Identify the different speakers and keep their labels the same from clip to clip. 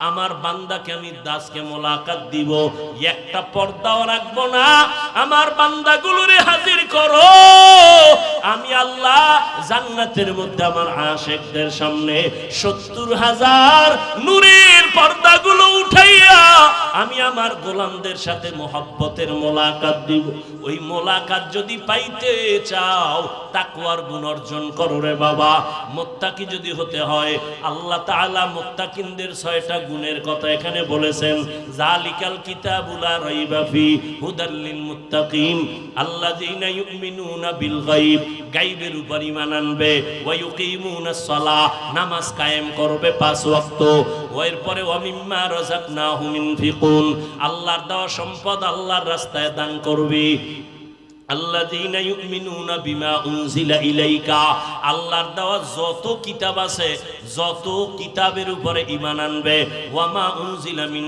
Speaker 1: আমার বান্দাকে আমি দাসকে মোলাকাত দিব একটা পর্দাও রাখব না। আমার বান্দাগুলোরে হাজির করো। আমি আল্লাহ জান্নাতের মধ্যে আমার আশেকদের সামনে সত্তর হাজার নূরের পর্দাগুলো উঠাইয়া আমি আমার গোলামদের সাথে মোহাব্বতের মোলাকাত দিব। ওই মোলাকাত যদি পাইতে চাও, তাকওয়ার গুণ অর্জন করো রে বাবা। মোত্তাকি যদি হতে হয়, আল্লাহ তাআলা মোত্তাকিনদের ছয়টা গুণের কথা এখানে বলেছেন। জালিকাল কিতাবুলা রাইবা ফি হুদাল্লিল মুত্তাকিন। আল্লাযীনা ইউমিনুনা বিল গায়ব। গায়বের উপর ইমান আনবে। সালাহ, নামাজ কায়েম করবে পাঁচ ওয়াক্ত। এরপরে রজাক না হুমিন ফিকুন আল্লাহর দেওয়া সম্পদ আল্লাহর রাস্তায় দান করবে। আল্লাহর দেওয়া যত কিতাব আছে, যত কিতাবের উপরে ঈমান আনবে, ওয়ামা উনজিলা মিন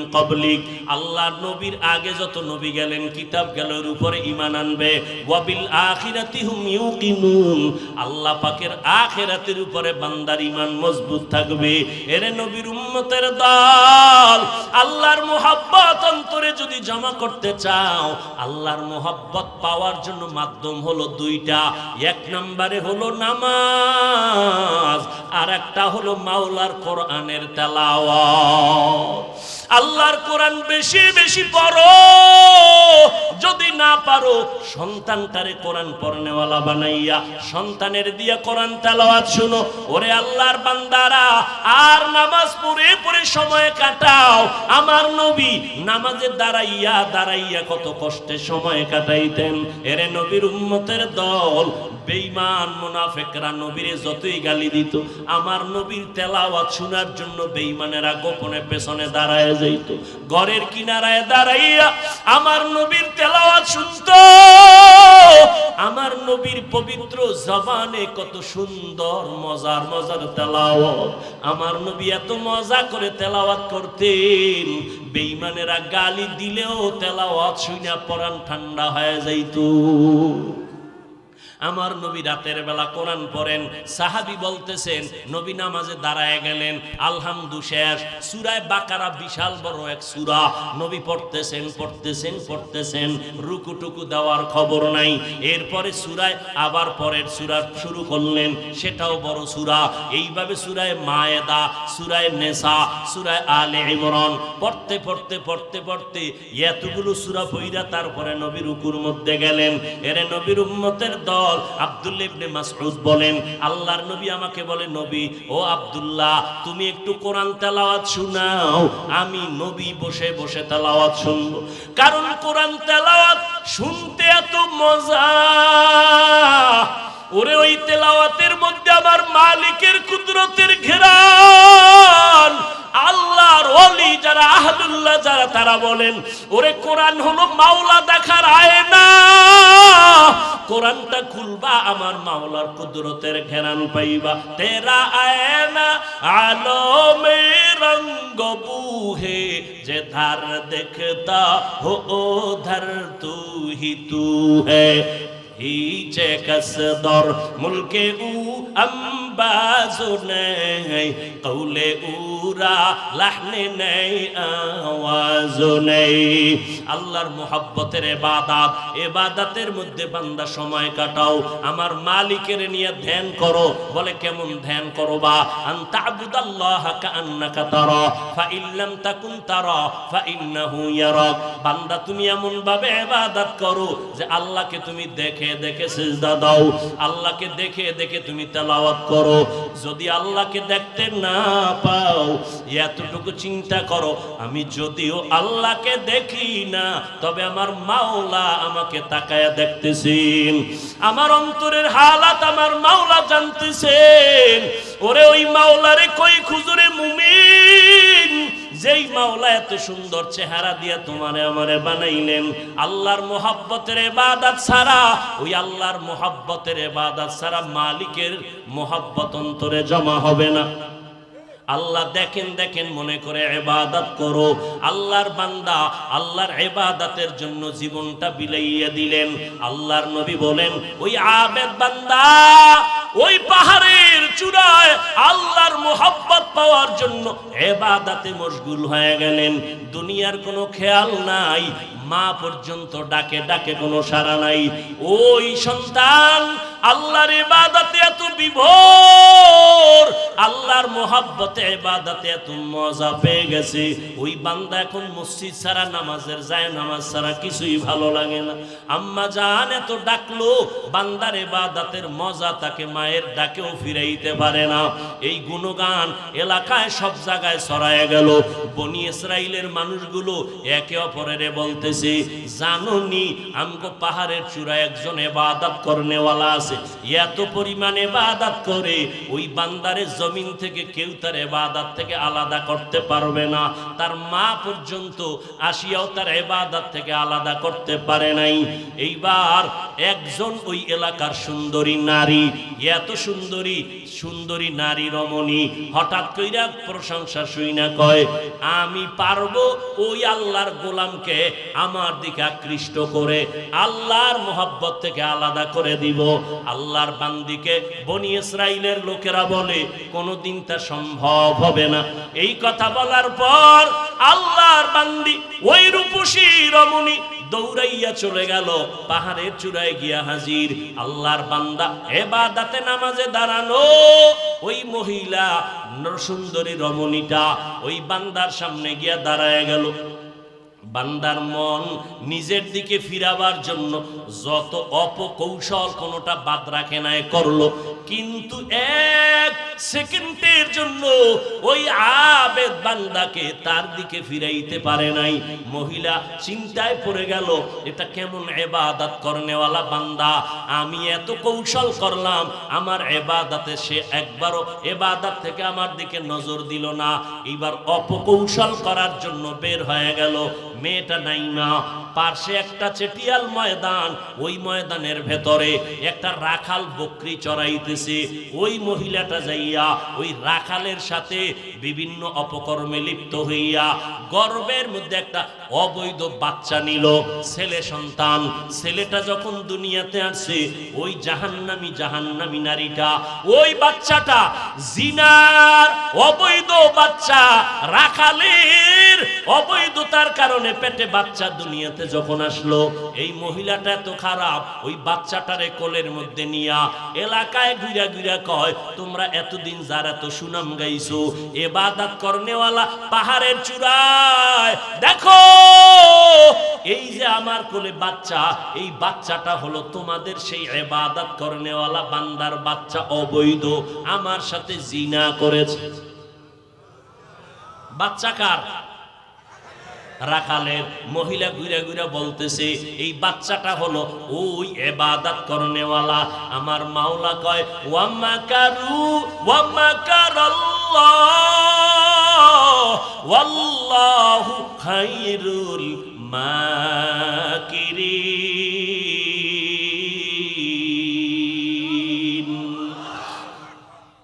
Speaker 1: আল্লাহর নবীর আগে যত নবী গেলেন, কিতাব গেলের উপরে ঈমান আনবে, ওয়াবিল আখিরাতি হুম ইউকিনুন, আল্লাহ পাকের আখিরাতের উপরে বান্দার ঈমান মজবুত থাকবে। এরে নবীর উম্মতের দল, আল্লাহর মোহাব্বত অন্তরে যদি জমা করতে চাও, আল্লাহর মোহাব্বত পাওয়ার জন্য মাধ্যম হলো দুইটা। এক নম্বরে হলো নামাজ আর একটা হলো মাওলার কোরআনের তেলাওয়া আল্লাহর কোরআন বেশি বেশি পড়ো। পারো সন্তানটারে কোরআন পড়নেওয়ালা বানাইয়া সন্তানের দিয়া কোরআন তেলাওয়াত শুনো। ওরে আল্লাহর বান্দারা, আর নামাজ পড়ে পড়ে সময় কাটাও। আমার নবী নামাজে দাঁড়াইয়া দাঁড়াইয়া কত কষ্টে সময় কাটাইতেন। এরে নবীর উম্মতের দল বেঈমান মুনাফিকরা নবীরে যতই গালি দিত, আমার নবীর তেলাওয়াত শোনার জন্য বেঈমানেরা গোপনে পেছনে দাঁড়ায় যাইত। ঘরের কিনারায় দাঁড়াইয়া আমার নবীর তেলাওয়াত শুনতো। আমার নবীর পবিত্র জবানে কত সুন্দর, মজার মজার তেলাওয়াত। আমার নবী এত মজা করে তেলাওয়াত করতেন, বেঈমানেরা গালি দিলেও তেলাওয়াত শুনে পরান ঠান্ডা হয়ে যাইতো। আমার নবী রাতের বেলা কোরআন পড়েন, সাহাবি বলতেছেন, নবী নামাজে দাঁড়ায় গেলেন, আলহামদু শেষ। সুরায় বাকারা বিশাল বড় এক সুরা। নবী পড়তেছেন পড়তেছেন পড়তেছেন, রুকুটুকু দেওয়ার খবর নাই। এরপরে সুরায় আবার পরের সুরা শুরু করলেন, সেটাও বড় সুরা। এইভাবে সুরায় মায়েদা, সুরায় নেশা সুরায় আলে ইমরান, পড়তে পড়তে পড়তে পড়তে এতগুলো সুরা পইরা তারপরে নবীর রুকুর মধ্যে গেলেন। এরে নবীর উম্মতের দল। আব্দুল্লাহ ইবনে মাসউদ বলেন, আল্লাহর নবী আমাকে বলে, নবী, ও আব্দুল্লাহ, তুমি একটু কোরআন তেলাওয়াত শোনাও। আমি নবী বসে বসে তেলাওয়াত শুনব। কারণ কোরআন তেলাওয়াত শুনতে এত মজা। ওরে, ওই তেলাওয়াতের মধ্যে আমার মালিকের কুদরতের ঘেরান। আল্লাহর অলি যারা আহদুল্লাহ যারা তারা বলেন, ওরে কোরআন হলো মাওলা দেখার আয়না। কোরআনটা খুলবা, আমার মাওলার কুদরতের ঘেরান পাইবা। তেরা আয়না আলো মে রঙ্গ বুহে যে ধার দেখতা হো ধর তু হি। তু है হিচে কসদর মুলকে উ আম্বাজু নেই কৌলে উরা লাহনে নেই আওয়াজু নেই আল্লাহর মোহাব্বতের এবাদাত এবাদাতের মধ্যে বান্দা সময় কাটাও আমার মালিকের নিয়ে ধ্যান করো বলে কেমন ধ্যান করো বা আন্তা আবুদাল্লাহ কান্নাকা তারা ফা ইল্লাম তাকুন তারা ফা ইন্নাহু ইয়ারাক বান্দা তুমি এমন ভাবে ইবাদত করো যে আল্লাহকে তুমি দেখে দেখে সিজদা দাও। আল্লাহকে দেখে দেখে তুমি তেলাওয়াত করো। যদি আল্লাহকে দেখতে না পাও, এতটুকু চিন্তা করো, আমি যদিও আল্লাহকে দেখি না, তবে আমার মাওলা আমাকে তাকায়া দেখতেছেন। আমার অন্তরের হালাত আমার মাওলা জানতেছেন। ওরে ওই মাওলারে কই খুজুরে মুমিন? যেই মাওলা এত সুন্দর চেহারা দিয়া তোমারে আমারে বানাইলেন, আল্লাহর মোহাব্বতের এবাদাত ছাড়া, ওই আল্লাহর মোহাব্বতের এবাদাত ছাড়া মালিকের মোহাব্বত অন্তরে জমা হবে না। আল্লাহ দেখেন দেখেন মনে করে এবাদত করো। আল্লাহর বান্দা আল্লাহর এবাদতের জন্য জীবনটা বিলাইয়া দিলেন। আল্লাহর নবী বলেন, ওই আবেদ বান্দা ওই পাহাড়ের চূড়ায় আল্লাহর মোহাব্বত পাওয়ার জন্য এবাদাতে মশগুল হয়ে গেলেন। দুনিয়ার কোনো খেয়াল নাই। মা পর্যন্ত ডাকে ডাকে কোনো সারা নাই। ওই সন্তান আল্লাহর ইবাদতে এত বিভোর, আল্লাহর মোহাব্বতে ইবাদতে এত মজা পেয়ে গেছে। ওই বান্দা এখন মসজিদ ছাড়া, নামাজের যায়, নামাজ ছাড়া কিছুই ভালো লাগে না। আম্মা জান এত ডাকলো, বান্দার ইবাদতের মজা তাকে মায়ের ডাকেও ফিরাইতে পারে না। এই গুণগান এলাকায় সব জায়গায় ছড়ায় গেল। বনি ইসরাইলের মানুষগুলো একে অপরের বলতেছে জানুনি, আমগো পাহাড়ের চূড়ায় একজন এবাদত করনেওয়ালা আছে। এত পরিমাণ এবাদত করে, ওই বান্দারে জমিন থেকে কেউ তার এবাদত থেকে আলাদা করতে পারবে না। তার মা পর্যন্ত আসিয়াও তার এবাদত থেকে আলাদা করতে পারে নাই। এইবার একজন ওই এলাকার সুন্দরী নারী, এত সুন্দরী সুন্দরী নারী রমণী, হঠাৎ কইরা প্রশংসা শুই না কয়, আমি পারব ওই আল্লাহর গোলামকে আমার দিকে আকৃষ্ট করে আল্লাহর মোহাব্বত থেকে আলাদা করে দিব। আল্লাহর বান্দিকে বনি ইসরাইলের লোকেরা বলে, কোনোদিন তা সম্ভব হবে না। এই কথা বলার পর আল্লাহর বান্দি ওই রূপসী রমণী দৌড়াইয়া চলে গেল, পাহাড়ের চূড়ায় গিয়া হাজির। আল্লাহর বান্দা এবাদাতে নামাজে দাঁড়ানো ওই মহিলা সুন্দরী রমণীটা ওই বান্দার সামনে গিয়া দাঁড়ায় গেল। বান্দার মন নিজের দিকে ফিরাবার জন্য যত অপকৌশল কোনোটা বাদ রাখে নাই, করল। কিন্তু এক সেকেন্ডের জন্য ওই আবেদ বান্দাকে তার দিকে ফিরাইতে পারে নাই। মহিলা চিন্তায় পড়ে গেল, এটা কেমন এবাদাত করনেওয়ালা বান্দা? আমি এত কৌশল করলাম, আমার এবাদাতে সে একবারও এবাদাত থেকে আমার দিকে নজর দিল না। এইবার অপকৌশল করার জন্য বের হয়ে গেল। মেয়েটা নাই না। পার্শ্বে একটা চেটিয়াল ময়দান, ওই ময়দানের ভেতরে একটা রাখাল বকরি চড়াইতেছে। ওই মহিলাটা যাইয়া ওই রাখালের সাথে বিভিন্ন অপকর্মে লিপ্ত হইয়া গর্বের মধ্যে একটা অবৈধ বাচ্চা নিল, ছেলে সন্তান। ছেলেটা যখন দুনিয়াতে আসছে ওই জাহান্নামি জাহান্নামি নারীটা, ওই বাচ্চাটা জিনার অবৈধ বাচ্চা, রাখালের অবৈধতার কারণে পেটে বাচ্চা দুনিয়াতে যখন আসলো, এই মহিলাটা এত খারাপ, ওই বাচ্চাটারে কোলের মধ্যে নিয়া এলাকায় ঘুরা ঘুরা কয়, তোমরা এতদিন যারা এত সুনাম গাইছো, এবাদাত করনেওয়ালা পাহাড়ের চূড়ায়, দেখো, এই যে আমার কোলে বাচ্চা, এই বাচ্চাটা হলো তোমাদের সেই এবাদাত করনেওয়ালা বান্দার বাচ্চা অবৈধ, আমার সাথে জিনা করেছে। বাচ্চা কার? রাখালের মহিলা ঘুরে ঘুরে বলতেছে, এই বাচ্চাটা হলো ওই এবাদাত করনেওয়ালা। আমার মাওলা কয়, ওয়াম্মা কারু, ওয়াম্মা ওয়াল্লাহু খাইরুল মাকিরিন।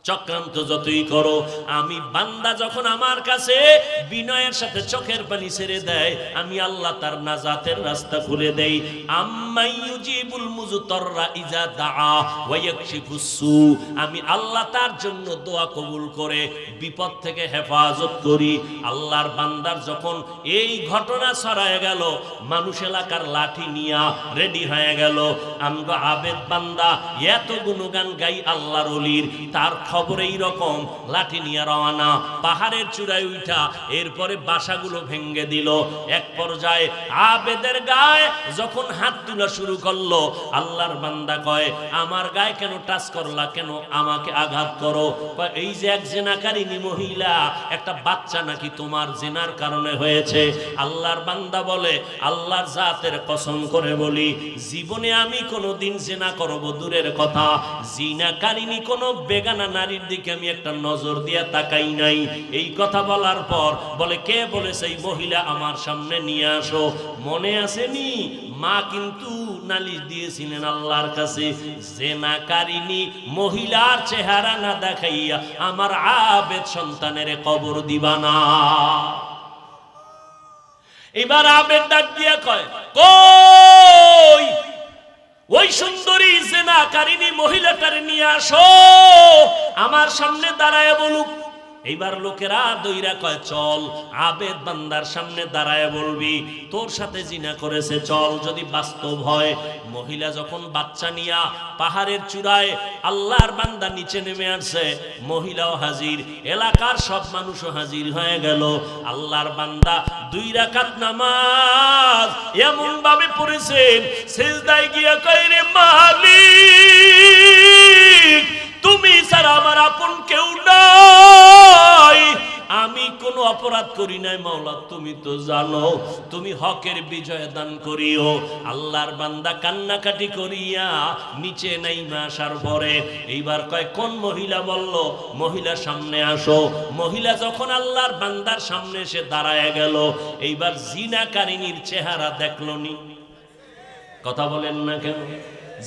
Speaker 1: চক্রান্ত যতই করো, আমি বান্দা যখন আমার কাছে বিনয়ের সাথে চোখের পানি ছেড়ে দেয়, আমি আল্লাহ তার নাজাতের রাস্তা খুলে দেই। আম্মাই ইউজিবুল ইজা দাআ ওয়া ইয়াকশিফুস আমি আল্লাহ তার জন্য দোয়া কবুল করে, বিপদ থেকে হেফাজত করি। আল্লাহর বান্দার যখন এই ঘটনা ছড়ায় গেল, মানুষ এলাকার লাঠি নিয়া রেডি হয়ে গেল। আমগো আবেদ বান্দা, এত গুণগান গাই আল্লাহর অলির, তার খবর এই রকম লাঠি নিয়ে রওয়ানা পাহাড়ের চূড়ায় উঠা এরপরে বাসাগুলো ভেঙ্গে দিল। এক পর্যায়ে আবেদের গায়ে যখন হাত তোলা শুরু করল, আল্লাহর বান্দা কয়, আমার গায়ে কেন টাচ করলা? কেন আমাকে আঘাত করো? এই যে এক জেনাকারিনী মহিলা, একটা বাচ্চা নাকি তোমার জেনার কারণে হয়েছে। আল্লাহর বান্দা বলে, আল্লাহর জাতের কসম করে বলি, জীবনে আমি কোনো দিন জেনা করব, দূরের কথা। জিনাকারিনী কোনো বেগানা নারীর দিকে আমি একটা নজর দিয়া তাকাই নাই। এই কথা বলার পর বলে, কে বলেছে এই মহিলা আমার সামনে নিয়ে আসো? মনে আসেনি, মা কিন্তু নালিশ দিয়েছিলেন আল্লাহর কাছে জেনাকারিনী মহিলার চেহারা না দেখাইয়া আমার আবেদ সন্তানের কবর দিবা না। এবার আবেদ ডাক দিয়া কয়, কই? ওই সুন্দরী জেনাকারিনী মহিলাটার নিয়ে আসো। আমার সামনে দাঁড়ায় বলুক এইবার লোকেরা দইরা কয়, চল, আবেদ বান্দার সামনে দাঁড়ায় বলবি, তোর সাথে জিনা করেছে, চল, যদি বাস্তব হয়। মহিলা যখন বাচ্চা নিয়া পাহাড়ের চূড়ায় আল্লাহর বান্দা নিচে নেমে আসছে, মহিলাও হাজির, এলাকার সব মানুষও হাজির হয়ে গেল। আল্লাহর বান্দা দুই রাকাত নামাজ এমন ভাবে পড়েছেন, সেজদায় গিয়া কয়, রে মালিক তুমি স্যার আমার আপন কেউ নাই। আমি কোনো অপরাধ করি নাই, মাওলা, তুমি তো জানো। তুমি হকের বিজয় দান করিও। আল্লাহর বান্দা কান্নাকাটি করিয়া নিচে নাই আসার পরে এইবার কয়, কোন মহিলা বলল, মহিলা সামনে আসো। মহিলা যখন আল্লাহর বান্দার সামনে এসে দাঁড়ায় গেল, এইবার জিনাকারিনীর চেহারা দেখলনি। কথা বলেন না কেন?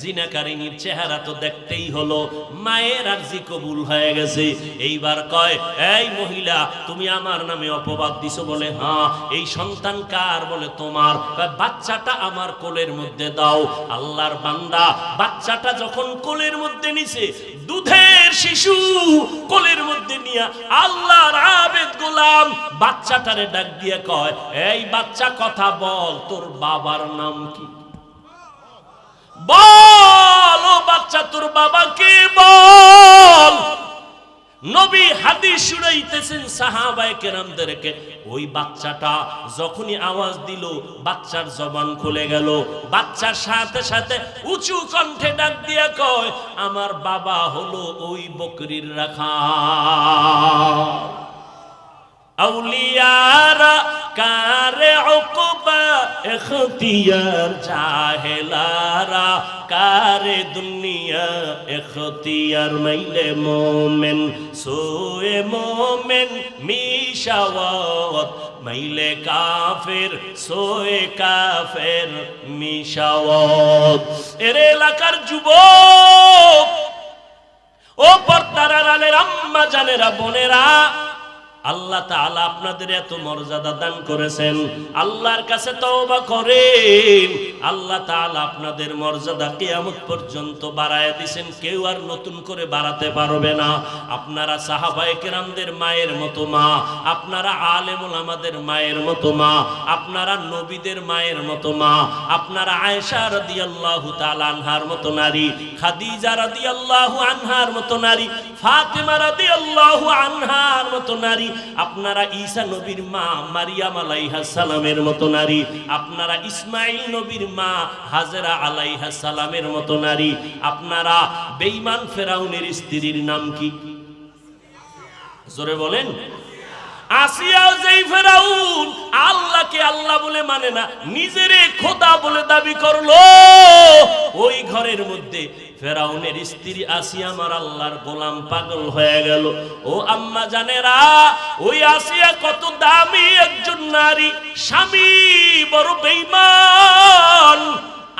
Speaker 1: জিনাকারিনীর চেহারা তো দেখতেই হলো, মায়ের আরজি কবুল হয়ে গেছে। এইবার কয়, এই মহিলা, তুমি আমার নামে অপবাদ দিছো বলে? হ্যাঁ এই সন্তান কার? বলে, তোমার। বাচ্চাটা আমার কোলের মধ্যে দাও। আল্লাহর বান্দা, বাচ্চাটা যখন কোলের মধ্যে নিছে, দুধের শিশু কোলের মধ্যে নিয়া আল্লাহর আবেদ গোলাম বাচ্চাটারে ডাক দিয়ে কয়, এই বাচ্চা, কথা বল, তোর বাবার নাম কি? বল বাচ্চা, তোর বাবাকে বল? নবী হাদিস শুনাইতেছেন সাহাবায়ে কেরামদেরকে, ওই বাচ্চাটা যখনই আওয়াজ দিল, বাচ্চার জবান খুলে গেল। বাচ্চার সাথে সাথে উঁচু কণ্ঠে ডাক দিয়া কয়, আমার বাবা হলো ওই বকরির রাখা। আউলিয়ারা উকবা এখতিয়ার জাহেলারা কারে দুনিয়া এখতিয়ার মাইলে মোমেন সোয়ে মোমেন মিশাওয়াত মাইলে কাফের সোয়ে কাফের মিশাওয়াত এর এলাকার যুবক ও পর্দার আড়ালের আম্মা জানেরা বোনেরা আল্লাহ তাআলা আপনাদের এত মর্যাদা দান করেছেন। আল্লাহর কাছে তওবা করেন। আল্লাহ তাআলা আপনাদের মর্যাদা কিয়ামত পর্যন্ত বাড়ায় দিবেন কেউ আর নতুন করে বাড়াতে পারবে না। আপনারা সাহাবায়ে কেরামদের মায়ের মতো মা, আপনারা আলেমুল আমাদের মায়ের মতো মা, আপনারা নবীদের মায়ের মতো মা, আপনারা আয়েশা রাদিয়াল্লাহু তাআলা আনহার মতো নারী, খাদিজা রাদিয়াল্লাহু আনহার মতো নারী, ফাতেমা রাদিয়াল্লাহু আনহার মতো নারী আপনারা ঈসা নবীর মা মারিয়াম আলাইহা সালামের মতো নারী, আপনারা ইসমাইল নবীর মা হাজরা আলাইহা সালামের মতো নারী, আপনারা বেঈমান ফেরাউনের স্ত্রীর নাম কি? জোরে বলেন। আসিয়াও যেই ফেরাউন, আল্লাহকে আল্লাহ বলে মানে না, নিজেরে খোদা বলে দাবি করল। ওই ঘরের মধ্যে ফেরাউনের স্ত্রী আসিয়া আমার আল্লাহর গোলাম পাগল হয়ে গেল। ও আম্মা জানেরা, ওই আসিয়া কত দামি একজন নারী, স্বামী, বড় বেঈমান।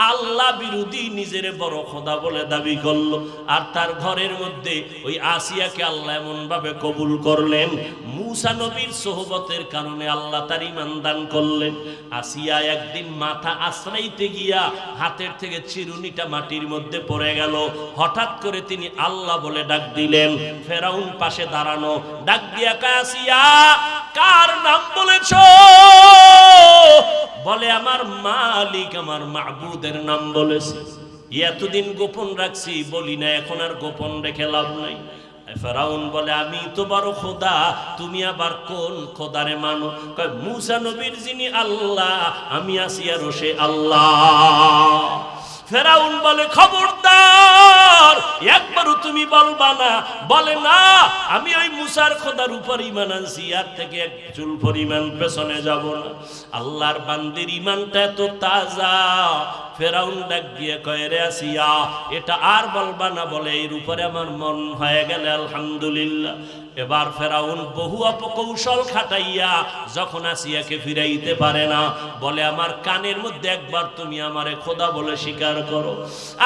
Speaker 1: আল্লাহ বিরোধী নিজের বড় খোদা বলে দাবি করল। আর তার ঘরের মধ্যে ওই আসিয়াকে আল্লাহ এমন ভাবে কবুল করলেন। মুসা নবীর সোহবতের কারণে আল্লাহ তার ইমান দান করলেন। আসিয়া একদিন মাথা আশ্রাইতে গিয়া হাতের থেকে চিরুনিটা মাটির মধ্যে পড়ে গেল। হঠাৎ করে তিনি আল্লাহ বলে ডাক দিলেন, ফেরাউন পাশে দাঁড়ানো। ডাক দিয়া কা আসিয়া, কার নাম বলেছ? বলে, আমার মালিক আমার মাহবুদের নাম বলেছে। এতদিন গোপন রাখছি, বলি না, এখন আর গোপন রেখে লাভ নাই। ফেরাউন বলে, আমি তো বড় খোদা, তুমি আবার কোন খোদারে মানো? কয়, মুসা নবীর যিনি আল্লাহ, আমি আসি আর সে আল্লাহ। ফেরাউন বলে, খবরদার তুমি বলবা না। বলে, না, আমি ওই মুসার খোদার উপর ইমান আনছি, আর থেকে এক চুল পরিমাণ পেছনে যাব না। আল্লাহর বান্দির ইমানটা এত তাজা। ফেরাউন ডাক দিয়ে কয়ে, রে আসিয়া, এটা আর বলবা না বলে এর উপরে আমার মন হয়ে গেলে, আলহামদুলিল্লাহ। এবার ফেরাউন বহু অপকৌশল খাটাইয়া যখন আসিয়াকে ফিরাইতে পারে না, বলে, আমার কানের মধ্যে একবার তুমি আমারে খোদা বলে স্বীকার করো।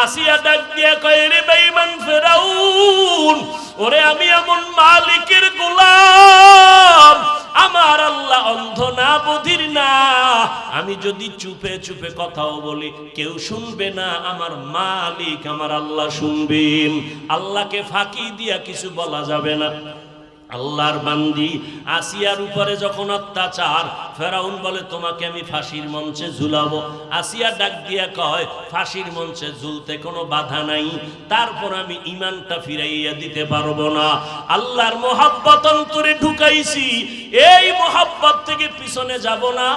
Speaker 1: আসিয়া ডাক দিয়ে কয়ে, রে বেঈমান ফেরাউন, ওরে আমি এমন মালিকের গোলাম, আমার আল্লাহ অন্ধ না, বধির না। আমি যদি চুপে চুপে কথাও বলি, কেউ শুনবে না, আমার মালিক আমার আল্লাহ শুনবেন। আল্লাহকে ফাঁকি দিয়া কিছু বলা যাবে না। আল্লাহর বান্দি। আসিয়ার উপরে যখন অত্যাচার, ফেরাউন বলে, তোমাকে আমি ফাঁসির মঞ্চে ঝুলাবো। আসিয়া ডাক দিয়া কয়, ফাঁসির মঞ্চে ঝুলতে কোনো বাধা নাই। তারপর আমি ইমানটা ফিরাইয়া দিতে পারব না। আল্লাহর মোহাব্বত অন্তরে ঢুকাইছি। এই মোহাব্বত থেকে পিছনে যাব না।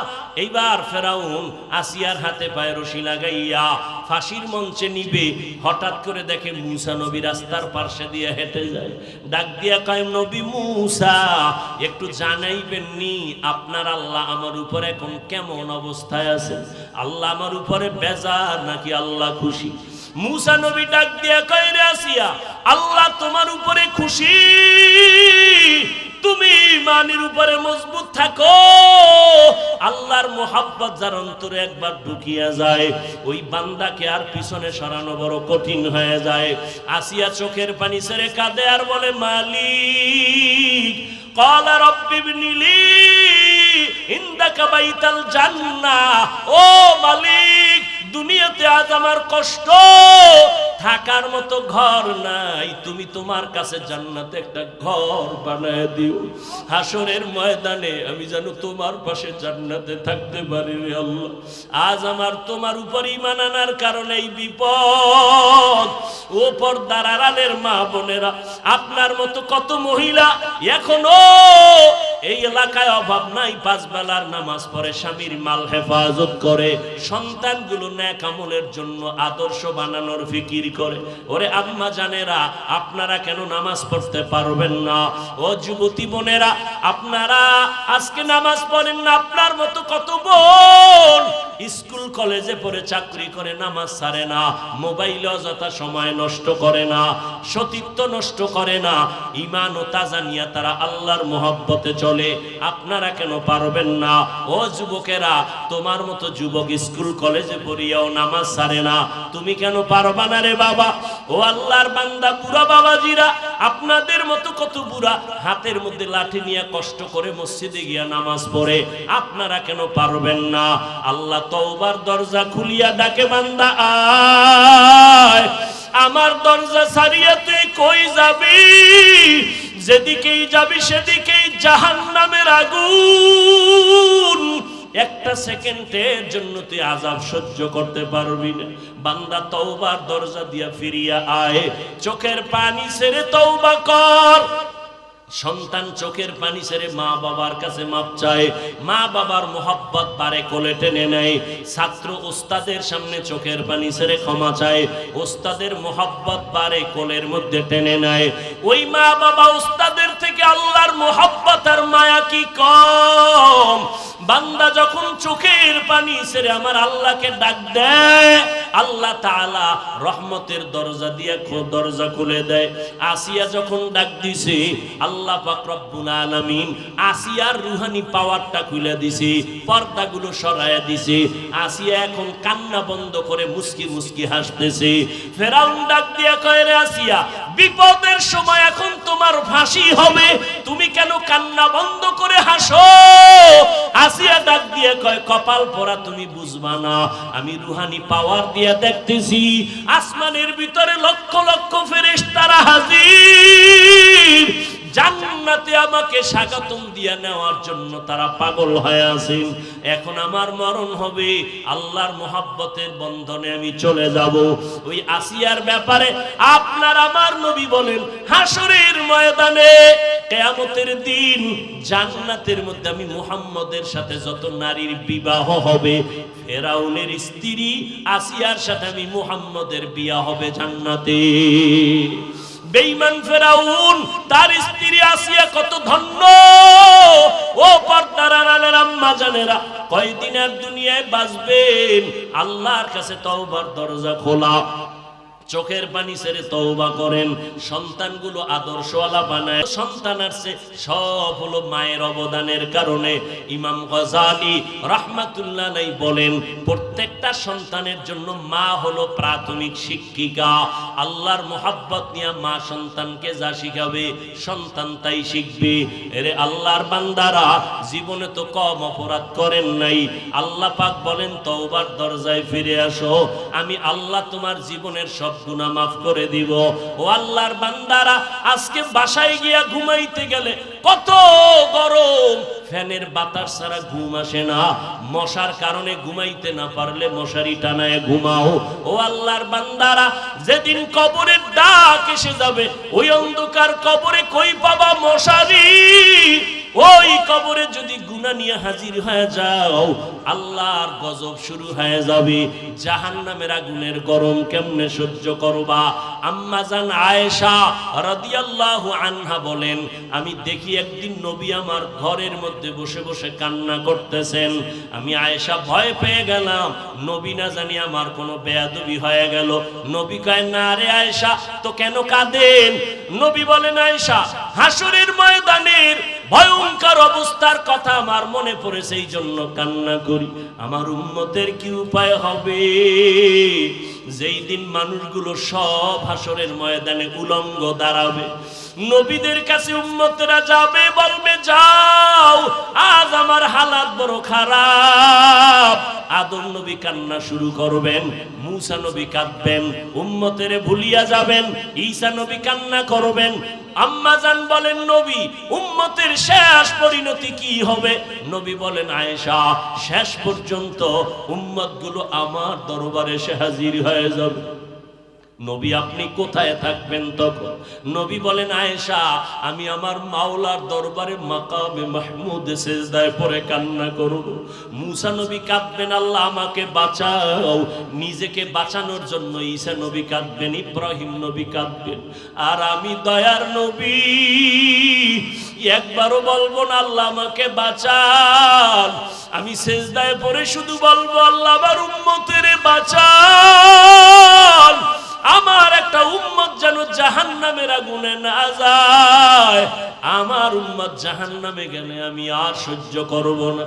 Speaker 1: এইবার ফেরাউন আসিয়ার হাতে পায়ে রশি লাগাইয়া ফাঁসির মঞ্চে নিবে। হঠাৎ করে দেখে, মুসা নবী রাস্তার পার্শ্বে দিয়ে হেঁটে যায়। ডাক দিয়া কয়, নবী মুসা, একটু জানাইবেন নি আপনার আল্লাহ আমার উপরে এখন কেমন অবস্থায় আছে আল্লাহ আমার উপরে বেজার নাকি আল্লাহ খুশি? মুসা নবী ডাক দিয়া কয় রে আসিয়া, আল্লাহ তোমার উপরে খুশি? তুমি মানির উপরে মজবুত থাকো। আল্লাহর মোহাব্বত যার অন্তরে একবার ঢুকিয়া যায়, ওই বান্দাকে আর পিছনে সরানো বড় কঠিন হয়ে যায়। আসিয়া চোখের পানি সেরে কাঁদে আর বলে, মালিক কলার রব্বিবনিলি ইন্দাকা বাইতাল জান্নাহ। ও মালিক দুনিয়াতে আজ আমার কষ্ট। থাকার মতো ঘর নাই। তুমি তোমার কাছে জান্নাতে একটা ঘর বানায় দিও। হাসরের ময়দানে আমি যেন তোমার পাশে জান্নাতে থাকতে পারি রে আল্লাহ। আজ আমার তোমার উপর ইমান আনার কারণে এই বিপদ। ও পর্দার মা বোনেরা, আপনার মতো কত মহিলা এখনও এলাকায় অভাব নাই, পাঁচ বেলার নামাজ পড়ে, স্বামীর মাল হেফাজত করে, সন্তানগুলো ন্যাক আমলের জন্য আদর্শ বানানোর ফিকির করে। ওরে আম্মা জানেরা, আপনারা কেন নামাজ পড়তে পারবেন না? ও যুবতী বোনেরা, আপনারা আজকে নামাজ পড়েন না, আপনার মতো কত বোন স্কুল, কলেজে পড়ে চাকরি করে, নামাজ ছাড়ে না মোবাইলে অযথা সময় নষ্ট করে না, সতীত্ব নষ্ট করে না, ইমান ও তাজা নিয়ে তারা আল্লাহর মোহব্বতে চলে। আপনারা কেন পারবেন না? ও যুবকেরা, তোমার মতো যুবক স্কুল, কলেজে পড়িয়াও নামাজ ছাড়ে না। তুমি কেন পারবা না রে বাবা? ও আল্লাহর বান্দা, বুড়া বাবাজিরা, আপনাদের মতো কত বুড়া হাতের মধ্যে লাঠি নিয়ে কষ্ট করে মসজিদে গিয়া নামাজ পড়ে, আপনারা কেন পারবেন না? আল্লাহ তওবার দরজা খুলিয়া ডাকে, বান্দা, আয়। আমার দরজা তুই কই যাবি? যেদিকেই যাবি সেদিকেই জাহান নামের আগুন। একটা সেকেন্ডের জন্য তুই আজাব সহ্য করতে পারবি না। বান্দা তওবার দরজা দিয়া ফিরিয়া আয়। চোখের পানি ছেড়ে তৌবা কর। সন্তান চোখের পানি ছেড়ে মা বাবার কাছে মাপ চায়। মা বাবার মোহাব্বত পারে কোলে টেনে নেয়। ছাত্র ওস্তাদের সামনে চোখের পানি ছেড়ে ক্ষমা চায়। ওস্তাদের মোহাব্বত পারে কোলের মধ্যে টেনে নেয়। ওই মা বাবা ওস্তাদের থেকে আল্লাহর মোহাব্বত আর মায়া কি কম? বান্দা যখন চোখের পানি ছেড়ে আমার আল্লাহকে ডাক দেয় আল্লাহ তাআলা রহমতের দরজা দিয়ে দরজা খুলে দেয়। আসিয়া যখন ডাক দিছে, আল্লাহ পাক আলামিন আসিয়ার রুহানি পাওয়ারটা খুলে দিছে, পর্দাগুলো সরায়া দিছে। আসিয়া এখন কান্না বন্ধ করে মুস্কি মুস্কি হাসতেছে। ফেরাউন ডাক দিয়া কয় রে আসিয়া, বিপদের সময় এখন তোমার ফাঁসি হবে, তুমি কেন কান্না বন্ধ করে হাসো? আসিয়া ডাক দিয়ে কয়, কপাল পরা তুমি বুঝবা না, আমি রুহানি পাওয়ার দিয়ে দেখতেছি, আসমানের ভিতরে লক্ষ লক্ষ ফেরেশতারা হাজির। জান্নাতে আমাকে স্বাগতম দিয়া নেওয়ার জন্য তারা পাগল হয়ে আছেন। এখন আমার মরণ হবে, আল্লাহর মোহাব্বতের বন্ধনে আমি চলে যাব। ওই আসিয়ার ব্যাপারে আপনার আমার নবী বলেন, হাসরের ময়দানে কেয়ামতের দিন জান্নাতের মধ্যে আমি মুহাম্মদের সাথে যত নারীর বিবাহ হবে, ফেরাউনের স্ত্রী আসিয়ার সাথে আমি মুহাম্মদের বিয়া হবে জান্নাতে। ফেরাউন, তার স্ত্রী আসিয়া কত ধন্য। ও পর্দার আম্মা জানেরা কয়দিনের দুনিয়ায় বাঁচবেন? আল্লাহর কাছে তওবার দরজা খোলা। চোখের পানি ছেড়ে তওবা করেন, সন্তানগুলো আদর্শওয়ালা বানায়। সন্তান আসছে, সব হলো মায়ের অবদানের কারণে। ইমাম গজালি রহমাতুল্লাহ আলাই বলেন, প্রত্যেকটা সন্তানের জন্য মা হলো প্রাথমিক শিক্ষিকা। আল্লাহর মোহাব্বত নিয়ে মা সন্তানকে যা শিখাবে, সন্তান তাই শিখবে। এরে আল্লাহর বান্দারা জীবনে তো কম অপরাধ করেন নাই। আল্লাহ পাক বলেন, তওবার দরজায় ফিরে আসো। আমি আল্লাহ তোমার জীবনের সব গুনাহ মাফ করে দিব। ও আল্লাহর বান্দারা, আজকে বাসায় গিয়া ঘুমাইতে গেলে কত গরম। ফ্যানের বাতাস ছাড়া ঘুম আসে না। মশার কারণে ঘুমাইতে না পারলে মশারি টানায় ঘুমাও। ও আল্লাহর বান্দারা, যেদিন কবরের ডাক এসে যাবে, ওই অন্ধকার কবরে কই পাবা মশারি? ওই কবরে যদি গুনাহ নিয়ে হাজির হয়ে যাও, আল্লাহর গজব শুরু হয়ে যাবে। জাহান্নামের আগুনের গরম কেমনে সহ্য করবা? আম্মা জান আয়েশা রাদিয়াল্লাহু আনহা বলেন, আমি দেখি একদিন নবী আমার ঘরের মধ্যে বসে বসে কান্না করতেছেন। আমি আয়েশা ভয় পেয়ে গেলাম। নবী না জানি আমার কোনো বেয়াদবি হয়ে গেল। নবী কয়, না রে আয়েশা, তো কেন কাঁদেন? নবী বলেন, আয়েশা, হাসরের ময়দানের ভয়ঙ্কর অবস্থার কথা আমার মনে পড়ে সেই জন্য কান্না করি। আমার উন্মতের কি উপায় হবে? যেই দিন মানুষগুলো সব হাসরের ময়দানে উলঙ্গ দাঁড়াবে নবীদের কাছে উম্মতেরা যাবে, বলবে, যাও, আজ আমার হালাত বড় খারাপ। আদম নবী কান্না শুরু করবেন, মুসা নবী কাঁদবেন, উম্মতের ভুলিয়া যাবেন, ঈসা নবী কান্না করবেন। আম্মাজান বলেন, নবী, উম্মতের শেষ পরিণতি কি হবে? নবী বলেন, আয়েশা, শেষ পর্যন্ত উম্মতগুলো আমার দরবারে এসে হাজির হয়ে যাবে। নবী, আপনি কোথায় থাকবেন তখন? নবী বলেন, আয়েশা, আমি আমার মাওলার দরবারে মাকামে মাহমুদ সেজদায় পরে কান্না করব। মুসা নবী কাঁদবেন, আল্লাহ আমাকে বাঁচাও। নিজেকে বাঁচানোর জন্য ঈসা নবী কাঁদবেন, ইব্রাহিম নবী কাঁদবেন। আর আমি দয়ার নবী, একবারও বলব না, আল্লাহ আমাকে বাঁচান। আমি সেজদায় পরে শুধু বলব, আল্লাহ আমার উম্মতের বাঁচান। আমার একটা উম্মত যেন জাহান নামের আগুনে না যায়। আমার উম্মত জাহান নামে গেলে আমি আর সহ্য করব না।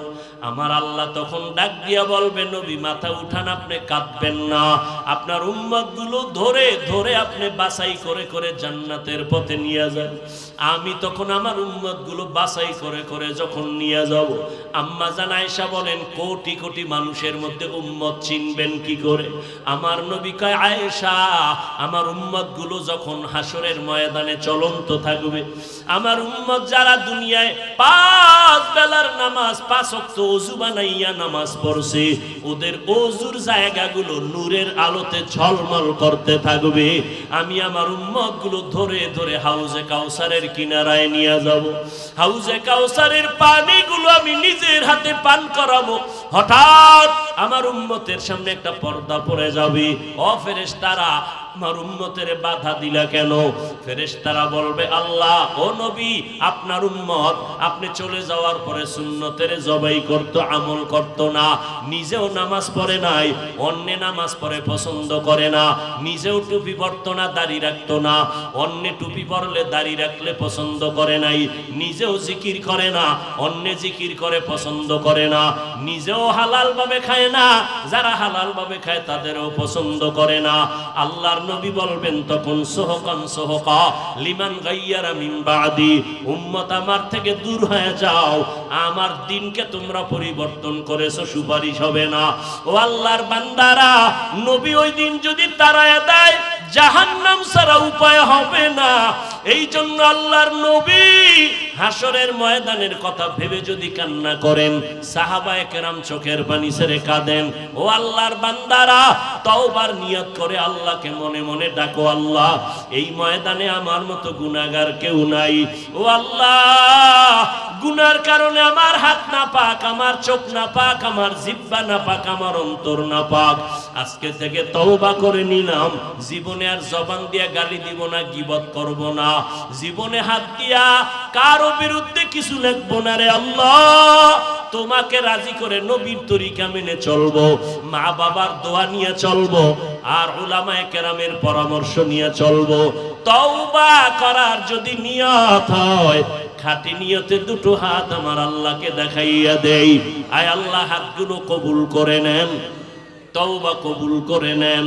Speaker 1: আমার আল্লাহ তখন ডাক দিয়া বলবে, নবী, মাথা উঠান, আপনি কাঁদবেন না। আপনার উম্মতগুলো ধরে ধরে আপনি বাছাই করে করে জান্নাতের পথে নিয়ে যান। আমি তখন আমার উম্মতগুলো বাছাই করে করে যখন নিয়ে যাব, আম্মা জান আয়েশা বলেন, কোটি কোটি মানুষের মধ্যে উম্মত চিনবেন কি করে? আমার নবী কয়, আয়েশা, আমার উম্মতগুলো যখন হাসরের ময়দানে চলন্ত থাকবে, আমার উম্মত যারা দুনিয়ায় পাঁচ বেলার নামাজ, পাঁচ অক্ত অজু বানাইয়া নামাজ পড়ছে, ওদের অজুর জায়গাগুলো নূরের আলোতে ঝলমল করতে থাকবে। আমি আমার উম্মতগুলো ধরে ধরে হাউজে কাউসারের কিনারায় নিয়ে যাব। হাউজে কাউসারের পানিগুলো আমি নিজের হাতে পান করাবো। হঠাৎ আমার উম্মতের সামনে একটা পর্দা পড়ে যাবে। অফেরেস তারা আমার উম্মতের বাধা দিলা কেন? ফেরেশতারা বলবে, আল্লাহ, ও নবী, আপনার উম্মত, আপনি চলে যাওয়ার পরে সুন্নতের জবাই করত, আমল করত না। নিজেও নামাজ পড়ে নাই, অন্যে নামাজ পড়ে পছন্দ করে না। নিজেও টুপি পরতো না, দাড়ি রাখতো না। অন্যে টুপি পরলে দাড়ি রাখলে পছন্দ করে নাই। নিজেও জিকির করে না, অন্যে জিকির করে পছন্দ করে না। নিজেও হালাল ভাবে খায় না, যারা হালাল ভাবে খায় তাদেরও পছন্দ করে না। আল্লাহর নবী বলবেন, তখন সোহকান সোহকা, লিমান গাইয়ারা মিন বাদি, উম্মত আমার থেকে দূর হয়ে যাও। আমার দিনকে তোমরা পরিবর্তন করেছ, সুপারিশ হবে না। ও আল্লাহর বান্দারা, নবী ওই দিন যদি তারায় দেয়, জাহান্নাম ছাড়া উপায় হবে না। এই জন্য আল্লাহর নবী হাসরের ময়দানের কথা ভেবে যদি কান্না করেন, সাহাবায়ে কেরাম চোখের পানি ছেড়ে কাঁদেন, ও আল্লাহর বান্দারা, তওবার নিয়ত করে আল্লাহকে মনে মনে ডাকো আল্লাহ, এই ময়দানে আমার মতো গুনাহগার কেউ নাই। ও আল্লাহ গুনার কারণে আমার হাত না পাক, আমার চোখ না পাক, আমার জিব্বা না পাক, আমার অন্তর না পাক। আজকে থেকে তওবা করে নিলাম, জীবনে আর জবান দিয়া গালি দিব না, গিবত করব না। জীবনে হাত দিয়া কারও বিরুদ্ধে কিছু লিখব না রে আল্লাহ। তোমাকে রাজি করে নবীর তরিকা মেনে চলবো, মা বাবার দোয়া নিয়ে চলবো, আর ওলামায়ে কেরামের পরামর্শ নিয়ে চলবো। তওবা করার যদি নিয়ত হয়, খাটি নিয়তে দুটো হাত আমার আল্লাহকে দেখাইয়া দেই। আয় আল্লাহ, হাতগুলো কবুল করে নেন, তওবা কবুল করে নেন।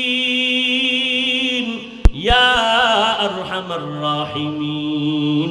Speaker 1: يا أرحم الراحمين.